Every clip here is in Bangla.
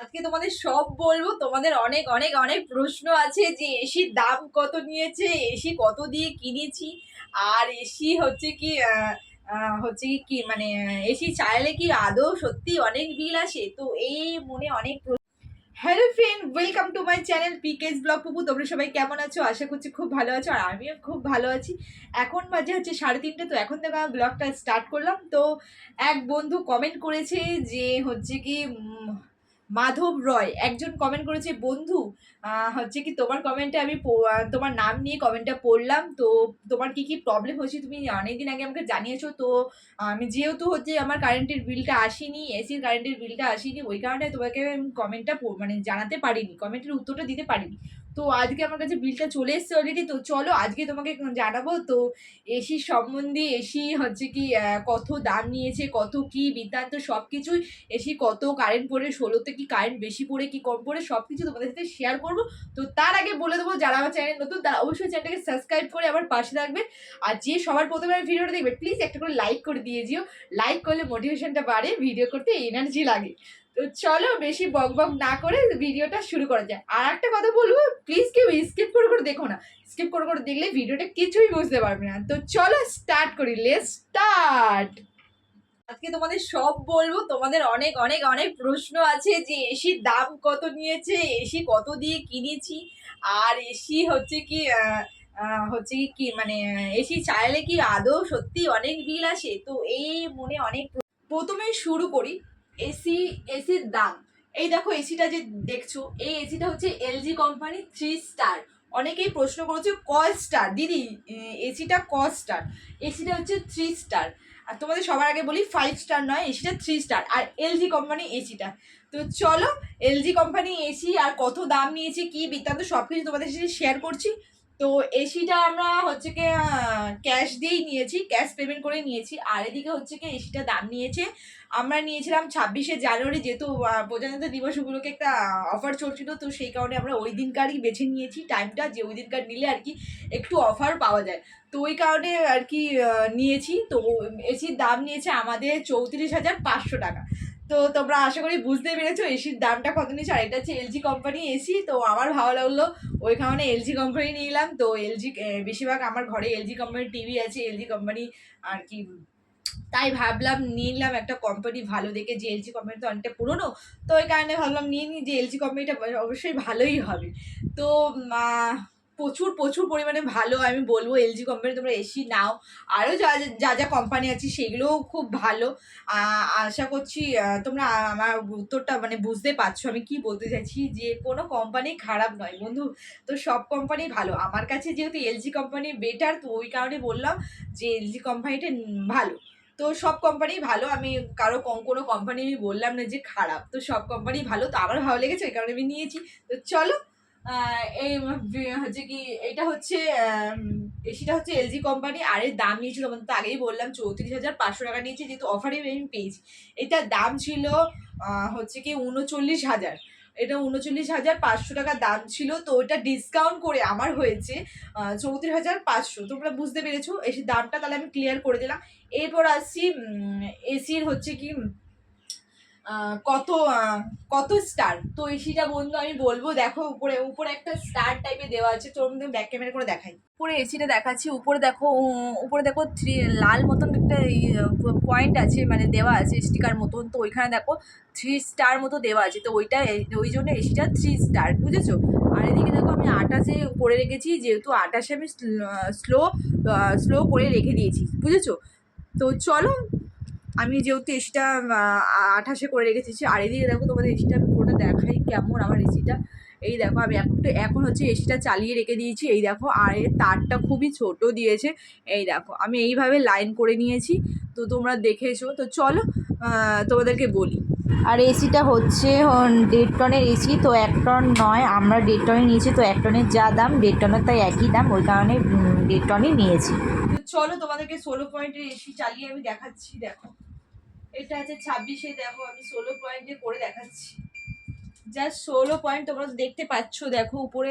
আজকে তোমাদের সব বলব। তোমাদের অনেক অনেক অনেক প্রশ্ন আছে যে এসির দাম কত নিয়েছে? এসি কত দিয়ে কিনেছি? আর এসি হচ্ছে কি হচ্ছে কি মানে এসি চাইলে কি আদৌ সত্যি অনেক বিল আসে? তো এই মনে অনেক hello friend welcome to my channel PK's vlog Pupu তোমরা সবাই কেমন আছো? আশা করছি খুব ভালো আছো আর আমিও খুব ভালো আছি। এখন বাজে হচ্ছে সাড়ে তিনটে, তো এখন থেকে ব্লগটা স্টার্ট করলাম। তো এক বন্ধু কমেন্ট করেছে যে, হচ্ছে কি মাধব রয়, একজন কমেন্ট করেছে, বন্ধু হচ্ছে কি তোমার কমেন্টে আমি তোমার নাম নিয়ে কমেন্টটা পড়লাম, তো তোমার কি কি প্রবলেম হয়েছে? তুমি অনেকদিন আগে আমাকে জানিয়েছো, তো আমি যেহেতু হচ্ছে আমার কারেন্টের বিলটা আসেনি এসির কারেন্টের বিলটা আসেনি, ওই কারণে তোমাকে আমি কমেন্টটা মানে জানাতে পারিনি কমেন্টের উত্তরটা দিতে পারিনি। তো আজকে আমার কাছে বিলটা চলে এসছে অলরেডি তো চলো আজকে তোমাকে জানাব। তো এসির সম্বন্ধে এসি হচ্ছে কি কত দাম নিয়েছে, কত কি বৃত্তান্ত সব কিছুই এসি কত কারেন্ট পড়ে, ষোলোতে কি কারেন্ট বেশি পড়ে, কি কম পড়ে সব কিছু তোমাদের সাথে শেয়ার করব। তো তার আগে বলে দেবো, যারা আমার চ্যানেল নতুন, তারা অবশ্যই চ্যানেলটাকে সাবস্ক্রাইব করে আমার পাশে থাকবে। আর যে সবার প্রথমে আমি ভিডিওটা দেখবে প্লিজ একটা করে লাইক করে দিয়ে দিও। লাইক করলে মোটিভেশনটা বাড়ে ভিডিও করতে এনার্জি লাগে। তো চলো বেশি বক বক না করে ভিডিওটা শুরু করা যায় আর একটা কথা বলব প্লিজ কেউ স্কিপ করে করে দেখো না। স্কিপ করে করে দেখলে ভিডিওটা কিছুই বুঝতে পারবে না। তো চলো স্টার্ট করি। লেট স্টার্ট আজকে তোমাদের সব বলব, তোমাদের অনেক অনেক অনেক প্রশ্ন আছে যে এসির দাম কত নিয়েছে, এসি কত দিয়ে কিনেছি, আর এসি হচ্ছে কি হচ্ছে কি মানে এসি চাইলে কি আদৌ সত্যি অনেক বিল আসে? তো এই মনে অনেক প্র- প্রথমেই শুরু করি। এসি, এসির দাম। এই দেখো এসিটা যে দেখছ, এই এসিটা হচ্ছে এলজি কোম্পানি থ্রি স্টার অনেকেই প্রশ্ন করেছে ক স্টার দিদি এসিটা ক স্টার এসিটা হচ্ছে থ্রি স্টার আর তোমাদের সবার আগে বলি ফাইভ স্টার নয়, এসিটা থ্রি স্টার আর এলজি কোম্পানি এসিটা। তো চলো, এলজি কোম্পানি এসি আর কত দাম নিয়েছে, কি বৃত্তান্ত সব কিছু তোমাদের সাথে শেয়ার করছি। তো এসিটা আমরা হচ্ছে কি ক্যাশ দিয়েই নিয়েছি ক্যাশ পেমেন্ট করে নিয়েছি। আর এদিকে হচ্ছে কি এসিটা দাম নিয়েছে। আমরা নিয়েছিলাম ছাব্বিশে জানুয়ারি যেহেতু প্রজাতন্ত্র দিবস উপলক্ষে একটা অফার চলছিল। তো সেই কারণে আমরা ওই দিনকারই বেছে নিয়েছি টাইমটা যে ওই দিনকার নিলে আর কি একটু অফার পাওয়া যায়। তো ওই কারণে আর কি নিয়েছি। তো এসির দাম নিয়েছে আমাদের চৌত্রিশ হাজার পাঁচশো টাকা। তো তোমরা আশা করি বুঝতে পেরেছ, এসির দামটা কত নিয়েছে, আর এটা হচ্ছে এলজি কোম্পানি এসি, তো আমার ভালো লাগল। ওই কারণে এলজি কোম্পানি নিলাম, তো এলজি বেশিরভাগ আমার ঘরে এলজি কোম্পানির টিভি আছে, এলজি কোম্পানি আর কি। তাই ভাবলাম নিলাম একটা কোম্পানি ভালো দেখে, যে এলজি কোম্পানি তো অনেকটা পুরনো, তো ওই কারণে ভাবলাম নিয়ে নিই, যে এলজি কোম্পানিটা অবশ্যই ভালোই হবে। তো প্রচুর প্রচুর পরিমাণে ভালো, আমি বলব এলজি কোম্পানি তোমরা এসি নাও। আরও যা, যা- যা কোম্পানি আছে সেগুলোও খুব ভালো। আশা করছি তোমরা আমার উত্তরটা মানে বুঝতে পারছ। আমি কি বলতে চাইছি যে কোনো কোম্পানি খারাপ নয়। বন্ধু, তো সব কোম্পানি ভালো। আমার কাছে যেহেতু এলজি কোম্পানি বেটার তো ওই কারণে বললাম যে এলজি কোম্পানিটা ভালো। তো সব কোম্পানি ভালো। আমি কারও কম, কোনো কোম্পানি আমি বললাম না যে খারাপ। তো সব কোম্পানি ভালো। তো আমার ভালো লেগেছে, ওই কারণে আমি নিয়েছি। তো চলো এই হচ্ছে কি, এটা হচ্ছে এসিটা হচ্ছে এলজি কোম্পানি, আর এর দাম নিয়েছিল মানে তো আগেই বললাম, চৌত্রিশ হাজার পাঁচশো টাকা নিয়েছে, যেহেতু অফারে আমি পেয়েছি। এটার দাম ছিল হচ্ছে কি, উনচল্লিশ হাজার। এটা উনচল্লিশ হাজার পাঁচশো টাকা দাম ছিল, তো ওটা ডিসকাউন্ট করে আমার হয়েছে চৌত্রিশ হাজার পাঁচশো। তোমরা বুঝতে পেরেছ? এসির দামটা তাহলে আমি ক্লিয়ার করে দিলাম। এরপর আসছি এসির হচ্ছে কি কত কত স্টার তো এসিটা বন্ধু, আমি বলব, দেখো, উপরে উপরে একটা স্টার টাইপের দেওয়া আছে। তোর মধ্যে ব্যাক ক্যামেরা করে দেখাই। উপরে এসিটা দেখাচ্ছি, উপরে দেখো উপরে দেখো থ্রি লাল মতন একটা পয়েন্ট আছে মানে দেওয়া আছে স্টিকার মতন। তো ওইখানে দেখো থ্রি স্টার মতো দেওয়া আছে। তো ওইটা ওই জন্য এসিটা থ্রি স্টার বুঝেছ? আর এদিকে দেখো আমি আটাশে করে রেখেছি, যেহেতু আটাশে আমি স্লো স্লো করে রেখে দিয়েছি, বুঝেছ? তো চলো আমি যেহেতু এসিটা আঠাশে করে রেখেছি আর এদিকে দেখো তোমাদের এসিটা আমি পুরোটা দেখাই কেমন আমার এসিটা এই দেখো আমি তো এখন হচ্ছে এসিটা চালিয়ে রেখে দিয়েছি এই দেখো আর এর তারটা খুবই ছোট দিয়েছে এই দেখো আমি এইভাবে লাইন করে নিয়েছি তো তোমরা দেখেছ তো চলো তোমাদেরকে বলি। আর এসিটা হচ্ছে দেড় টনের এসি তো এক টন নয় আমরা দেড় টনে নিয়েছি তো এক টনের যা দাম দেড় টনের তাই একই দাম ওই কারণে দেড় টনই নিয়েছি। তো চলো তোমাদেরকে ষোলো পয়েন্টের এসি চালিয়ে আমি দেখাচ্ছি দেখো। এটা আছে ছাব্বিশে, দেখো আমি ষোলো পয়েন্টে করে দেখাচ্ছি। জাস্ট ষোলো পয়েন্ট তোমরা দেখতে পাচ্ছ, দেখো উপরে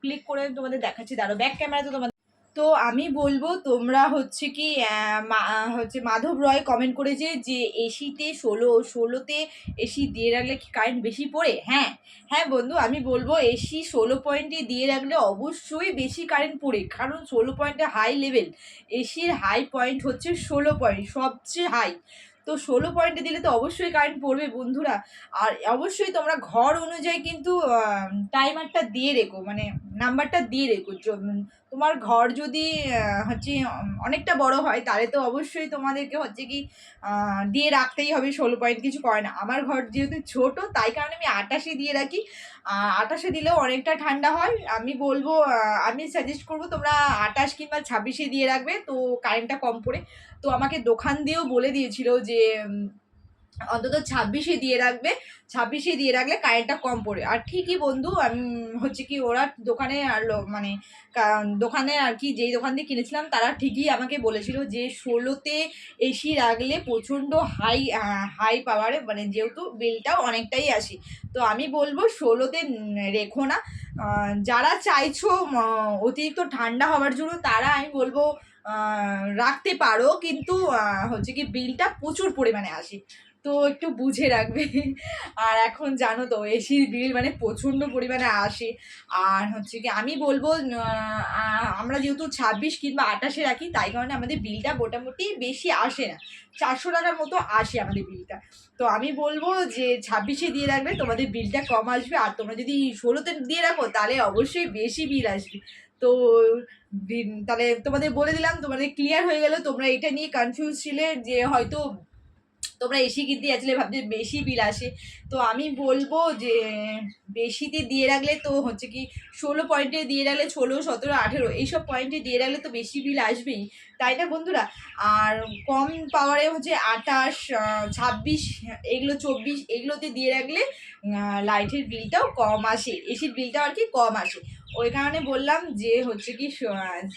ক্লিক করে তোমাদের দেখাচ্ছি। দাঁড়ো ব্যাক ক্যামেরা তো তোমাদের তো আমি বলব, তোমরা হচ্ছে কি হচ্ছে মাধব রয় কমেন্ট করেছে যে, এসিতে ষোলো, ষোলোতে এসি দিয়ে রাখলে কি কারেন্ট বেশি পড়ে? হ্যাঁ। হ্যাঁ বন্ধু, আমি বলব, এসি ষোলো পয়েন্টে দিয়ে রাখলে অবশ্যই বেশি কারেন্ট পড়ে, কারণ ষোলো পয়েন্টে হাই লেভেল এসির হাই পয়েন্ট হচ্ছে ষোলো পয়েন্ট সবচেয়ে হাই তো ষোলো পয়েন্টে দিলে তো অবশ্যই কারেন্ট পড়বে বন্ধুরা। আর অবশ্যই তোমরা ঘর অনুযায়ী কিন্তু টাইমারটা দিয়ে রেখো মানে নাম্বারটা দিয়ে রেখো। তোমার ঘর যদি হচ্ছে অনেকটা বড় হয়, তাহলে তো অবশ্যই তোমাদেরকে হচ্ছে কি দিয়ে রাখতেই হবে, ষোলো পয়েন্ট কিছু করে না। আমার ঘর যেহেতু ছোট, তাই কারণে আমি আটাশে দিয়ে রাখি। আটাশে দিলেও অনেকটা ঠান্ডা হয়। আমি বলব আমি সাজেস্ট করব, তোমরা আটাশ কিংবা ছাব্বিশে দিয়ে রাখবে, তো কারেন্টটা কম পড়ে। তো আমাকে দোকান দিয়েও বলে দিয়েছিল যে অন্তত ছাব্বিশে দিয়ে রাখবে। ছাব্বিশে দিয়ে রাখলে কারেন্টটা কম পড়ে। আর ঠিকই বন্ধু, আমি হচ্ছে কি ওরা দোকানে আর মানে দোকানে আর কি যেই দোকান দিয়ে কিনেছিলাম, তারা ঠিকই আমাকে বলেছিল যে ষোলোতে এসি রাখলে প্রচণ্ড হাই হাই পাওয়ারে মানে যেহেতু বিলটাও অনেকটাই আসে। তো আমি বলব ষোলোতে রেখো না। যারা চাইছো অতিরিক্ত ঠান্ডা হওয়ার জন্য, তারা আমি বলব রাখতে পারো, কিন্তু হচ্ছে কি বিলটা প্রচুর পরিমাণে আসে। তো একটু বুঝে রাখবে। আর এখন জানো তো এসির বিল মানে প্রচণ্ড পরিমাণে আসে। আর হচ্ছে কি আমি বলব আমরা যেহেতু ছাব্বিশ কিংবা আঠাশে রাখি, তাই কারণে আমাদের বিলটা মোটামুটি বেশি আসে না। চারশো টাকার মতো আসে আমাদের বিলটা। তো আমি বলব যে ছাব্বিশে দিয়ে রাখবে, তোমাদের বিলটা কম আসবে। আর তোমরা যদি ষোলোতে দিয়ে রাখো, তাহলে অবশ্যই বেশি বিল আসবে। তো তাহলে তোমাদের বলে দিলাম, তোমাদের ক্লিয়ার হয়ে গেল, তোমরা এটা নিয়ে কনফিউজ ছিলে যে হয়তো তোমরা এসি কিনতে যাচ্ছিলে, ভাবছে বেশি বিল আসে। তো আমি বলব যে, বেশিতে দিয়ে রাখলে তো হচ্ছে কি, ষোলো পয়েন্টে দিয়ে রাখলে ষোলো, সতেরো, আঠেরো, এইসব পয়েন্টে দিয়ে রাখলে তো বেশি বিল আসবেই। তাই না বন্ধুরা? আর কম পাওয়ারে হচ্ছে আঠাশ ছাব্বিশ, এগুলো চব্বিশ, এগুলোতে দিয়ে রাখলে লাইটের বিলটাও কম আসে। এসির বিলটাও আর কি কম আসে। ওই কারণে বললাম যে হচ্ছে কি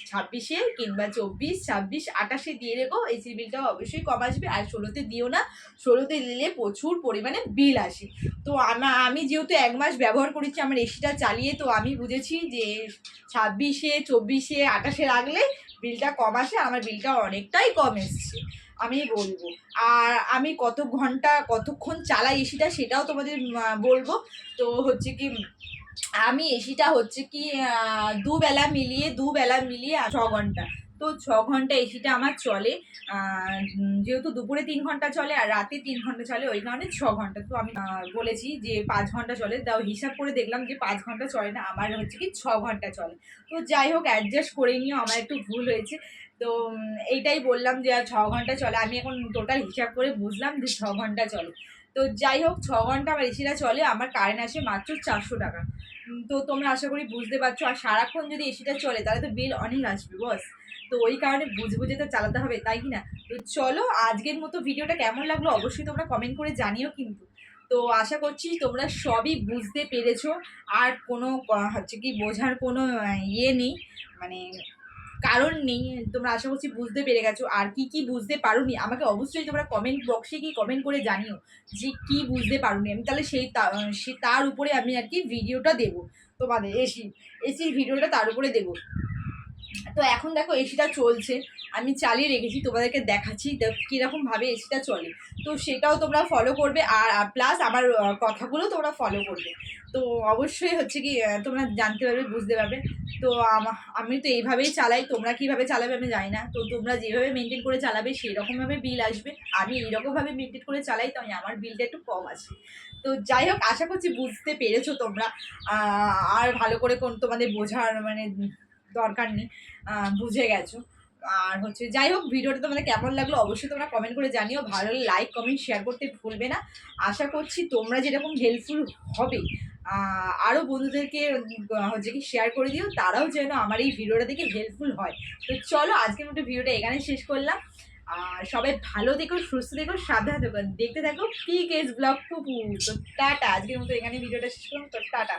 ছাব্বিশে কিংবা চব্বিশ, ছাব্বিশ, আঠাশে দিয়ে রেখো। এসির বিলটাও অবশ্যই কম আসবে। আর ষোলোতে দিও না। ষোলোতে দিলে প্রচুর পরিমাণে বিল আসে। তো আমা- আমি যেহেতু এক মাস ব্যবহার করেছি, আমার এসিটা চালিয়ে, তো আমি বুঝেছি যে ছাব্বিশে, চব্বিশে, আঠাশে রাখলে বিলটা কম আসে। আমার বিলটা অনেকটাই কম এসছে। আমি বলব। আর আমি কত ঘণ্টা কতক্ষণ চালাই এসিটা, সেটাও তোমাদের বলব। তো হচ্ছে কি আমি এসিটা হচ্ছে কি দুবেলা মিলিয়ে দুবেলা মিলিয়ে ছ ঘণ্টা। তো ছ ঘণ্টা এসিটা আমার চলে। যেহেতু দুপুরে তিন ঘণ্টা চলে আর রাতে তিন ঘণ্টা চলে, ওই কারণে ছ ঘণ্টা। তো আমি বলেছি যে পাঁচ ঘণ্টা চলে। তাও হিসাব করে দেখলাম যে পাঁচ ঘণ্টা চলে না, আমার হচ্ছে কি ছ ঘণ্টা চলে। তো যাই হোক অ্যাডজাস্ট করে নিও, আমার একটু ভুল হয়েছে। তো এইটাই বললাম যে আর ছ ঘণ্টা চলে। আমি এখন টোটাল হিসাব করে বুঝলাম যে ছ ঘণ্টা চলে। তো যাই হোক, ছ ঘণ্টা আমার এসিটা চলে। আমার কারেন্ট আসে মাত্র চারশো টাকা। তো তোমরা আশা করি বুঝতে পারছ। আর সারাক্ষণ যদি এসিটা চলে, তাহলে তো বিল অনেক আসবে বস তো ওই কারণে বুঝে বুঝে তো চালাতে হবে, তাই কি না? তো চলো, আজকের মতো ভিডিওটা কেমন লাগল অবশ্যই তোমরা কমেন্ট করে জানিও কিন্তু। তো আশা করছি তোমরা সবই বুঝতে পেরেছ। আর কোনো হচ্ছে কি, বোঝার কোনো ইয়ে নেই। মানে কারণ নেই, তোমরা আশা করছি বুঝতে পেরে গেছো। আর কি কি বুঝতে পারোনি, আমাকে অবশ্যই তোমরা কমেন্ট বক্সে কি কমেন্ট করে জানিও যে কি বুঝতে পারোনি। আমি তাহলে সেই সে তার উপরে আমি আর কি ভিডিওটা দেবো। তোমাদের, এসি, এসির ভিডিওটা তার উপরে দেবো। তো এখন দেখো এসিটা চলছে। আমি চালিয়ে রেখেছি, তোমাদেরকে দেখাচ্ছি। দেখ কীরকমভাবে এসিটা চলে। তো সেটাও তোমরা ফলো করবে আর প্লাস আমার কথাগুলো তোমরা ফলো করবে। তো অবশ্যই হচ্ছে কি তোমরা জানতে পারবে, বুঝতে পারবে। তো আমা- আমি তো এইভাবেই চালাই, তোমরা কীভাবে চালাবে আমি জানি না। তো তোমরা যেভাবে মেনটেন করে চালাবে সেই রকমভাবে বিল আসবে। আমি এইরকমভাবে মেনটেন করে চালাই, তাই আমার বিলটা একটু কম আছে। তো যাই হোক, আশা করছি বুঝতে পেরেছ তোমরা। আর ভালো করে কোন তোমাদের বোঝার মানে দরকার নেই বুঝে গেছো। আর হচ্ছে, যাই হোক, ভিডিওটা তোমাদের কেমন লাগল অবশ্যই তোমরা কমেন্ট করে জানিও। ভালো লাইক কমেন্ট শেয়ার করতে ভুলবে না। আশা করছি তোমরা যেরকম হেল্পফুল হবে আরও বন্ধুদেরকে হচ্ছে কি শেয়ার করে দিও, তারাও যেন আমার এই ভিডিওটা দেখে হেল্পফুল হয়। তো চলো, আজকের মতো ভিডিওটা এখানে শেষ করলাম। আর সবাই ভালো দেখো সুস্থ দেখো সাবধানে দেখো দেখতে থাকো পি কেস ব্লগ টুপু তো টাটা, আজকের মতো এখানে ভিডিওটা শেষ করলাম। তো টাটা।